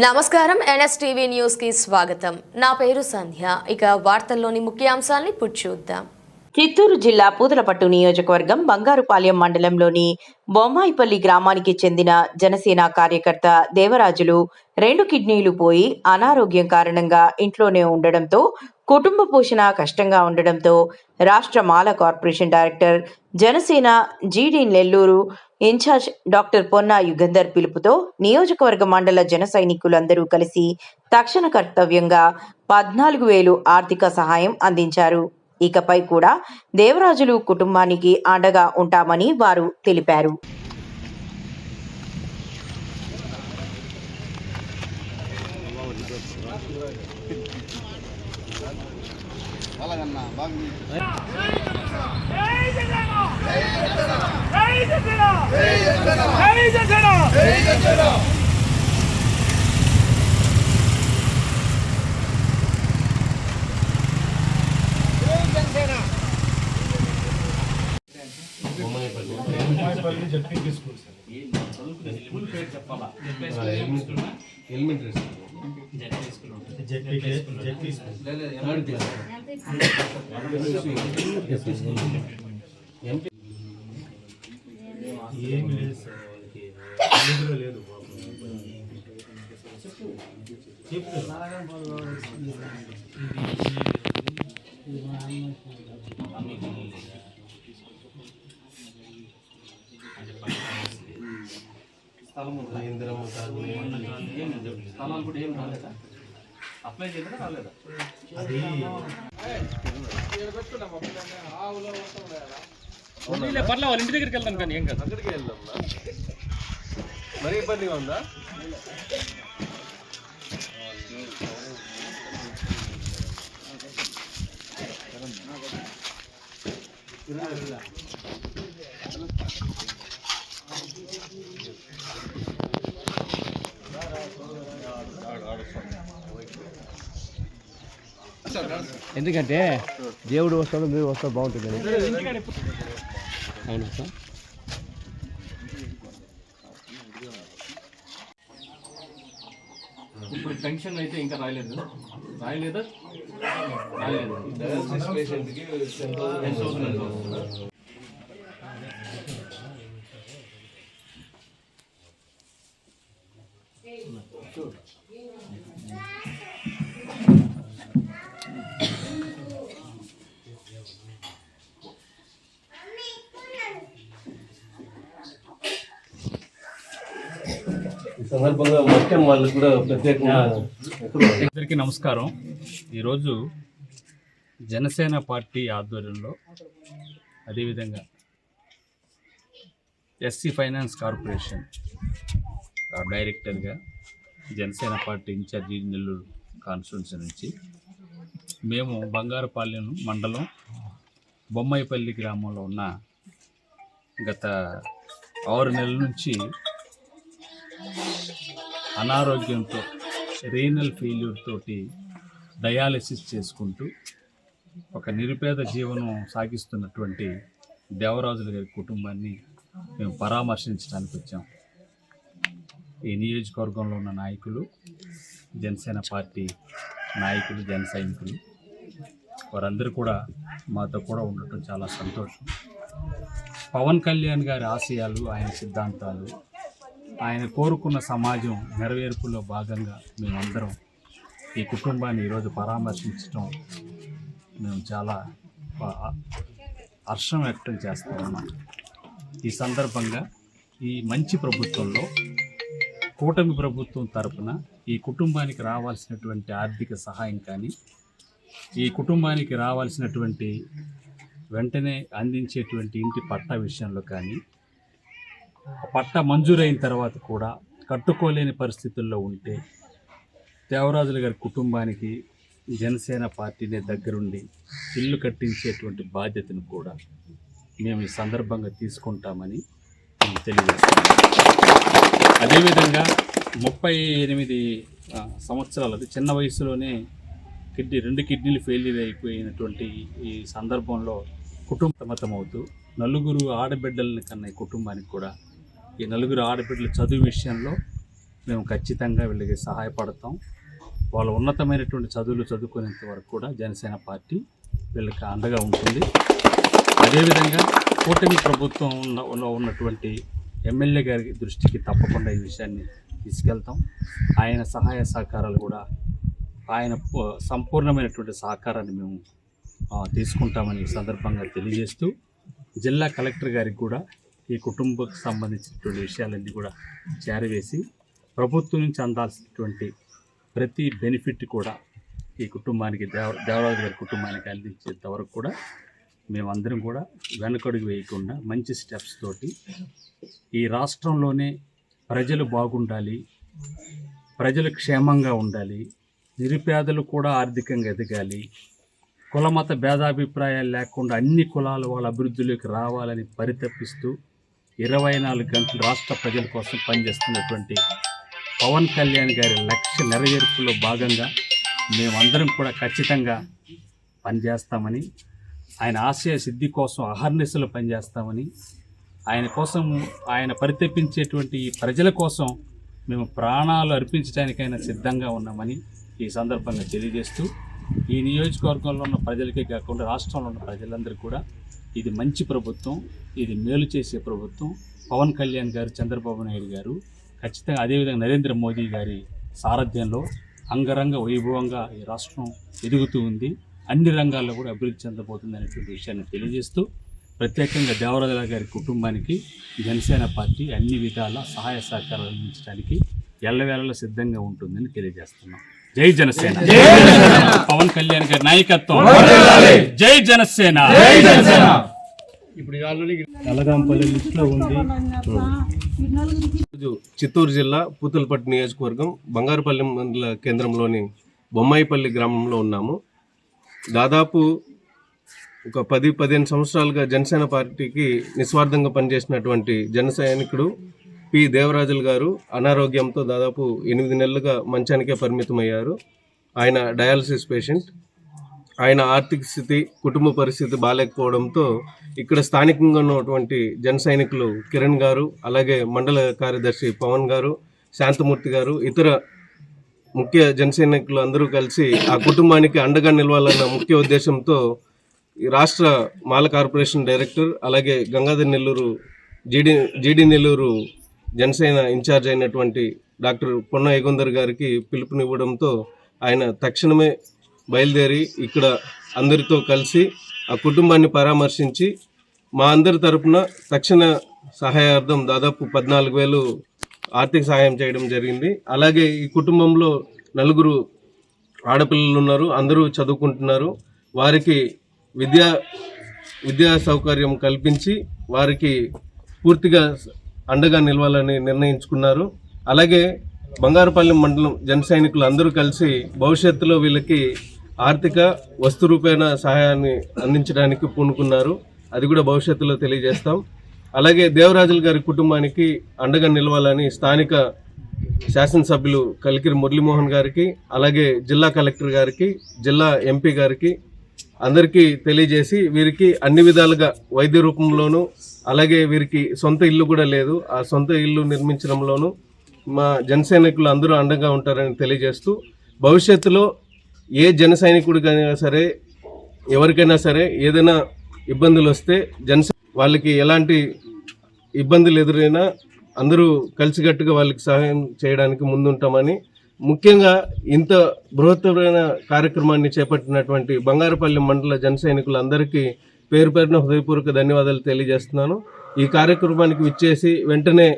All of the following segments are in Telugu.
నమస్కారం ఎన్ఎస్టీవీ న్యూస్కి స్వాగతం. నా పేరు సంధ్య. ఇక వార్తల్లోని ముఖ్యాంశాల్ని చూద్దాం. చిత్తూరు జిల్లా పూతలపట్టు నియోజకవర్గం బంగారుపాలెం మండలంలోని బొమ్మాయిపల్లి గ్రామానికి చెందిన జనసేన కార్యకర్త దేవరాజులు రెండు కిడ్నీలు పోయి అనారోగ్యం కారణంగా ఇంట్లోనే ఉండడంతో కుటుంబ పోషణ కష్టంగా ఉండడంతో రాష్ట్ర మాల corporation director Janasena GD Nellore in charge doctor Ponna Yugandhar పిలుపుతో నియోజకవర్గ మండల జన సైనికులందరూ కలిసి తక్షణ కర్తవ్యంగా పద్నాలుగు వేలు ఆర్థిక సహాయం అందించారు. ఇకపై కూడా దేవరాజులు కుటుంబానికి అండగా ఉంటామని వారు తెలిపారు. ఎలిమెంటరీ ఏమి లేదు. సార్ వాళ్ళకి తెలుగులో లేదు ఇందిరమ్మ కాలనీ స్థలాలు కూడా ఏం రాలేదా అప్లై చేద్దా రాలేదా అది. పర్లే వాళ్ళ ఇంటి దగ్గరికి వెళ్తాను కానీ ఏం కాదు అక్కడికి వెళ్దాం మరీ ఇబ్బందిగా ఉందా ఎందుకంటే దేవుడు వస్తాడు మీరు వస్తారు బాగుంటుంది అవునా సార్? ఇప్పుడు పెన్షన్ అయితే ఇంకా రాయలేదు. రాయలేదా? రాయలేదు. డయాలసిస్ పేషెంట్కి ఎంత అవుతుంది ఎంత అవుతుంది ఈ సందర్భంగా మొత్తం కూడా ప్రత్యేకంగా అందరికీ నమస్కారం. ఈరోజు జనసేన పార్టీ ఆధ్వర్యంలో అదేవిధంగా ఎస్సీ ఫైనాన్స్ కార్పొరేషన్ డైరెక్టర్గా Janasena party in charge Nellore constituency నుంచి మేము బంగారపాలెం మండలం బొమ్మాయిపల్లి గ్రామంలో ఉన్న గత ఆరు నెలల నుంచి అనారోగ్యంతో రీనల్ ఫెయిల్యూర్ తోటి డయాలసిస్ చేసుకుంటూ ఒక నిరుపేద జీవనం సాగిస్తున్నటువంటి దేవరాజుల గారి కుటుంబాన్ని మేము పరామర్శించడానికి వచ్చాం. ఈ నియోజకవర్గంలో ఉన్న నాయకులు జనసేన పార్టీ నాయకులు జన సైనికులు వారందరూ కూడా మాతో కూడా ఉండటం చాలా సంతోషం. పవన్ కళ్యాణ్ గారి ఆశయాలు ఆయన సిద్ధాంతాలు ఆయన కోరుకున్న సమాజం నెరవేర్పులో భాగంగా మేమందరం ఈ కుటుంబాన్ని ఈరోజు పరామర్శించడం మేము చాలా హర్షం వ్యక్తం చేస్తా ఉన్నాం ఈ సందర్భంగా ఈ మంచి ప్రభుత్వంలో కూటమి ప్రభుత్వం తరపున ఈ కుటుంబానికి రావాల్సినటువంటి ఆర్థిక సహాయం కానీ ఈ కుటుంబానికి రావాల్సినటువంటి వెంటనే అందించేటువంటి ఇంటి పట్టా విషయంలో కానీ పట్ట మంజూరైన తర్వాత కూడా కట్టుకోలేని పరిస్థితుల్లో ఉంటే దేవరాజుల గారి కుటుంబానికి జనసేన పార్టీనే దగ్గరుండి ఇల్లు కట్టించేటువంటి బాధ్యతను కూడా మేము ఈ సందర్భంగా తీసుకుంటామని మేము తెలియజేస్తాం అదేవిధంగా ముప్పై ఎనిమిది ఆ, సంవత్సరాలు అది చిన్న వయసులోనే కిడ్నీ రెండు కిడ్నీలు ఫెయిల్యూర్ అయిపోయినటువంటి ఈ సందర్భంలో కుటుంబమతమవుతూ నలుగురు ఆడబిడ్డలని కన్న ఈ కుటుంబానికి కూడా ఈ నలుగురు ఆడబిడ్డల చదువు విషయంలో మేము ఖచ్చితంగా వీళ్ళకి సహాయపడతాం. వాళ్ళ ఉన్నతమైనటువంటి చదువులు చదువుకునేంత వరకు కూడా జనసేన పార్టీ వీళ్ళకి అండగా ఉంటుంది. అదేవిధంగా కూటమి ప్రభుత్వం ఉన్న- ఉన్నటువంటి ఎమ్మెల్యే గారి దృష్టికి తప్పకుండా ఈ విషయాన్ని తీసుకెళ్తాం. ఆయన సహాయ సహకారాలు కూడా ఆయన సంపూర్ణమైనటువంటి సహకారాన్ని మేము తీసుకుంటామని ఈ సందర్భంగా తెలియజేస్తూ జిల్లా కలెక్టర్ గారికి కూడా ఈ కుటుంబకు సంబంధించినటువంటి విషయాలన్నీ కూడా చేరవేసి ప్రభుత్వం నుంచి అందాల్సినటువంటి ప్రతి బెనిఫిట్ కూడా ఈ కుటుంబానికి దేవ దేవరాజు గారి కుటుంబానికి అందించేంత వరకు కూడా మేమందరం కూడా వెనకడుగు వేయకుండా మంచి స్టెప్స్ తోటి ఈ రాష్ట్రంలోనే ప్రజలు బాగుండాలి ప్రజలు క్షేమంగా ఉండాలి నిరుపేదలు కూడా ఆర్థికంగా ఎదగాలి కులమత భేదాభిప్రాయాలు లేకుండా అన్ని కులాల వాళ్ళ అభివృద్ధిలోకి రావాలని పరితపిస్తూ ఇరవై నాలుగు గంటలు రాష్ట్ర ప్రజల కోసం పనిచేస్తున్నటువంటి పవన్ కళ్యాణ్ గారి లక్ష్య నెరవేర్పులో భాగంగా మేమందరం కూడా ఖచ్చితంగా పనిచేస్తామని ఆయన ఆశయ సిద్ధి కోసం అహర్నిశలు పనిచేస్తామని ఆయన కోసం ఆయన పరితెప్పించేటువంటి ఈ ప్రజల కోసం మేము ప్రాణాలు అర్పించడానికైనా సిద్ధంగా ఉన్నామని ఈ సందర్భంగా తెలియజేస్తూ ఈ నియోజకవర్గంలో ఉన్న ప్రజలకే కాకుండా రాష్ట్రంలో ఉన్న ప్రజలందరూ కూడా ఇది మంచి ప్రభుత్వం ఇది మేలు చేసే ప్రభుత్వం. పవన్ కళ్యాణ్ గారు చంద్రబాబు నాయుడు గారు ఖచ్చితంగా అదేవిధంగా నరేంద్ర మోదీ గారి సారథ్యంలో అంగరంగ వైభవంగా ఈ రాష్ట్రం ఎదుగుతూ ఉంది. అన్ని రంగాల్లో కూడా అభివృద్ధి చెందబోతుంది అనేటువంటి విషయాన్ని తెలియజేస్తూ ప్రత్యేకంగా దేవరాజుల గారి కుటుంబానికి జనసేన పార్టీ అన్ని విధాల సహాయ సహకారాలు అందించడానికి ఎల్లవేళలా సిద్ధంగా ఉంటుందని తెలియజేస్తున్నాం. జై జనసేన. పవన్ కళ్యాణ్ గారి నాయకత్వం. జై జనసేన. కలగాంపల్లి లిస్టులో ఉంది. చిత్తూరు జిల్లా పూతలపట్టు నియోజకవర్గం బంగారుపల్లి మండల కేంద్రంలోని బొమ్మాయిపల్లి గ్రామంలో ఉన్నాము. దాదాపు ఒక పది పదిహేను సంవత్సరాలుగా జనసేన పార్టీకి నిస్వార్థంగా పనిచేసినటువంటి జన సైనికుడు పి. దేవరాజులు గారు అనారోగ్యంతో దాదాపు ఎనిమిది నెలలుగా మంచానికే పరిమితమయ్యారు. ఆయన డయాలసిస్ పేషెంట్. ఆయన ఆర్థిక స్థితి కుటుంబ పరిస్థితి బాగాలేకపోవడంతో ఇక్కడ స్థానికంగా ఉన్నటువంటి జన సైనికులు కిరణ్ గారు అలాగే మండల కార్యదర్శి పవన్ గారు శాంతమూర్తి గారు ఇతర ముఖ్య జన సైనికులు అందరూ కలిసి ఆ కుటుంబానికి అండగా నిలవాలన్న ముఖ్య ఉద్దేశంతో రాష్ట్ర మాల కార్పొరేషన్ డైరెక్టర్ అలాగే Gangadhar Nellore GD GD Nellore Janasena in charge అయినటువంటి డాక్టర్ పొన్న ఏగుందర్ గారికి పిలుపునివ్వడంతో ఆయన తక్షణమే బయలుదేరి ఇక్కడ అందరితో కలిసి ఆ కుటుంబాన్ని పరామర్శించి మా అందరి తరపున తక్షణ సహాయార్థం దాదాపు పద్నాలుగు వేలు ఆర్థిక సహాయం చేయడం జరిగింది. అలాగే ఈ కుటుంబంలో నలుగురు ఆడపిల్లలు ఉన్నారు అందరూ చదువుకుంటున్నారు. వారికి విద్యా విద్యా సౌకర్యం కల్పించి వారికి పూర్తిగా అండగా నిలవాలని నిర్ణయించుకున్నారు. అలాగే బంగారుపల్లి మండలం జన సైనికులు అందరూ కలిసి భవిష్యత్తులో వీళ్ళకి ఆర్థిక వస్తు రూపేణ సహాయాన్ని అందించడానికి పూనుకున్నారు. అది కూడా భవిష్యత్తులో తెలియజేస్తాం. అలాగే దేవరాజుల గారి కుటుంబానికి అండగా నిలవాలని స్థానిక శాసనసభ్యులు కలికిరి మురళీమోహన్ గారికి అలాగే జిల్లా కలెక్టర్ గారికి జిల్లా ఎంపీ గారికి అందరికీ తెలియజేసి వీరికి అన్ని విధాలుగా వైద్య రూపంలోనూ అలాగే వీరికి సొంత ఇల్లు కూడా లేదు. ఆ సొంత ఇల్లు నిర్మించడంలోనూ మా జన సైనికులు అందరూ అండగా ఉంటారని తెలియజేస్తూ భవిష్యత్తులో ఏ జన సైనికుడికైనా సరే ఎవరికైనా సరే ఏదైనా ఇబ్బందులు వస్తే జన వాళ్ళకి ఎలాంటి ఇబ్బందులు ఎదురైనా అందరూ కలిసికట్టుగా వాళ్ళకి సహాయం చేయడానికి ముందుంటామని ముఖ్యంగా ఇంత బృహత్తరమైన కార్యక్రమాన్ని చేపట్టినటువంటి బంగారపల్లి మండల జన సైనికులందరికీ పేరు పేరున హృదయపూర్వక ధన్యవాదాలు తెలియజేస్తున్నాను. ఈ కార్యక్రమానికి విచ్చేసి వెంటనే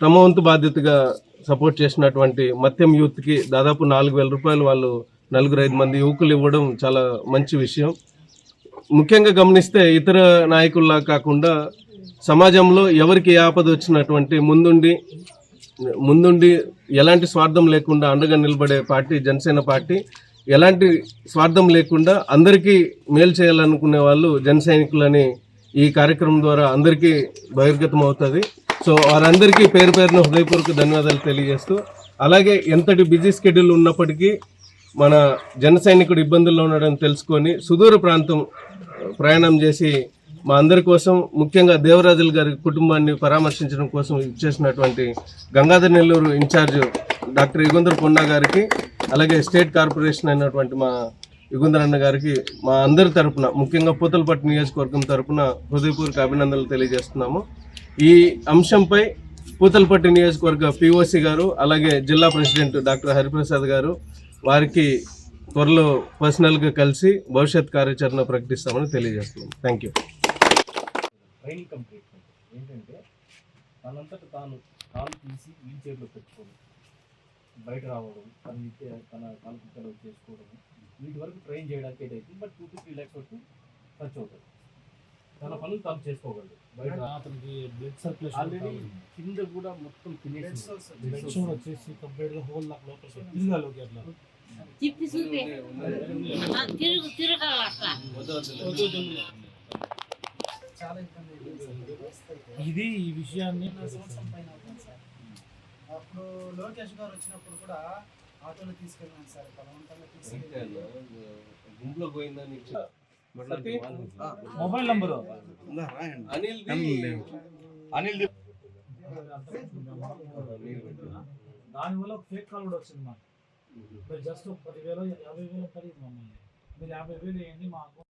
తమ వంతు బాధ్యతగా సపోర్ట్ చేసినటువంటి మత్యం యూత్కి దాదాపు నాలుగు వేల రూపాయలు వాళ్ళు నలుగురు ఐదు మంది యువకులు ఇవ్వడం చాలా మంచి విషయం. ముఖ్యంగా గమనిస్తే ఇతర నాయకుల్లా కాకుండా సమాజంలో ఎవరికి ఆపద వచ్చినటువంటి ముందుండి ముందుండి ఎలాంటి స్వార్థం లేకుండా అండగా నిలబడే పార్టీ జనసేన పార్టీ ఎలాంటి స్వార్థం లేకుండా అందరికీ మేలు చేయాలనుకునే వాళ్ళు జన సైనికులని ఈ కార్యక్రమం ద్వారా అందరికీ బహిర్గతం అవుతుంది. సో వారందరికీ పేరు పేరున హృదయపూర్వక ధన్యవాదాలు తెలియజేస్తూ అలాగే ఎంతటి బిజీ స్కెడ్యూల్ ఉన్నప్పటికీ మన జన సైనికుడు ఇబ్బందుల్లో ఉన్నాడని తెలుసుకొని సుదూర ప్రాంతం ప్రయాణం చేసి మా అందరి కోసం ముఖ్యంగా దేవరాజులు గారి కుటుంబాన్ని పరామర్శించడం కోసం ఇచ్చేసినటువంటి Gangadhar Nellore in charge doctor Yugandhar Ponna గారికి అలాగే స్టేట్ కార్పొరేషన్ అయినటువంటి మా యుగంధర్ అన్న గారికి మా అందరి తరపున ముఖ్యంగా పూతలపట్టు నియోజకవర్గం తరపున హృదయపూర్వక అభినందనలు తెలియజేస్తున్నాము. ఈ అంశంపై పూతలపట్టు నియోజకవర్గ పిఓసి గారు అలాగే జిల్లా ప్రెసిడెంట్ డాక్టర్ హరిప్రసాద్ గారు వారికి త్వరలో పర్సనల్గా కలిసి భవిష్యత్ కార్యాచరణ ప్రకటిస్తామని తెలియజేస్తున్నాం థ్యాంక్ యూ. ట్రైనింగ్ కంప్లీట్ ఏంటంటే తనంతట తాను కాలు తీసి వీల్ చైర్లో పెట్టుకోవడం బయట రావడం తన విద్య తన కాలు కుక్కలు చేసుకోవడం వీటి వరకు ట్రైన్ చేయడానికి ఏదైతే but two to three lakhs వరకు ఖర్చు అవుతుంది. తన పనులు తాను చేసుకోగలడు. బయట అతనికి బ్లడ్ సర్క్యులేషన్ ఆల్రెడీ కింద కూడా మొత్తం తినేసి వచ్చేసి కంప్లీట్గా హోల్ నాకు లోపల తిరగాలోకి అట్లా. తిప్పి చూపి. ఆ, తిరుగు ఇది ఈ విషయాన్ని అప్పుడు లోకేష్ గారు వచ్చినప్పుడు కూడా ఆటోలో తీసుకెళ్ళాను సార్ బలవంతంగా గుంపులో పోయిందని మొబైల్ నంబరు? అనిల్ దానివల్ల ఒక ఫేక్ కాల్ కూడా వచ్చింది మాకు. జస్ట్ ఒక పదివేలు యాభై వేలు కలిగింది మమ్మల్ని. మీరు యాభై వేలు వేయండి మా అకౌంట్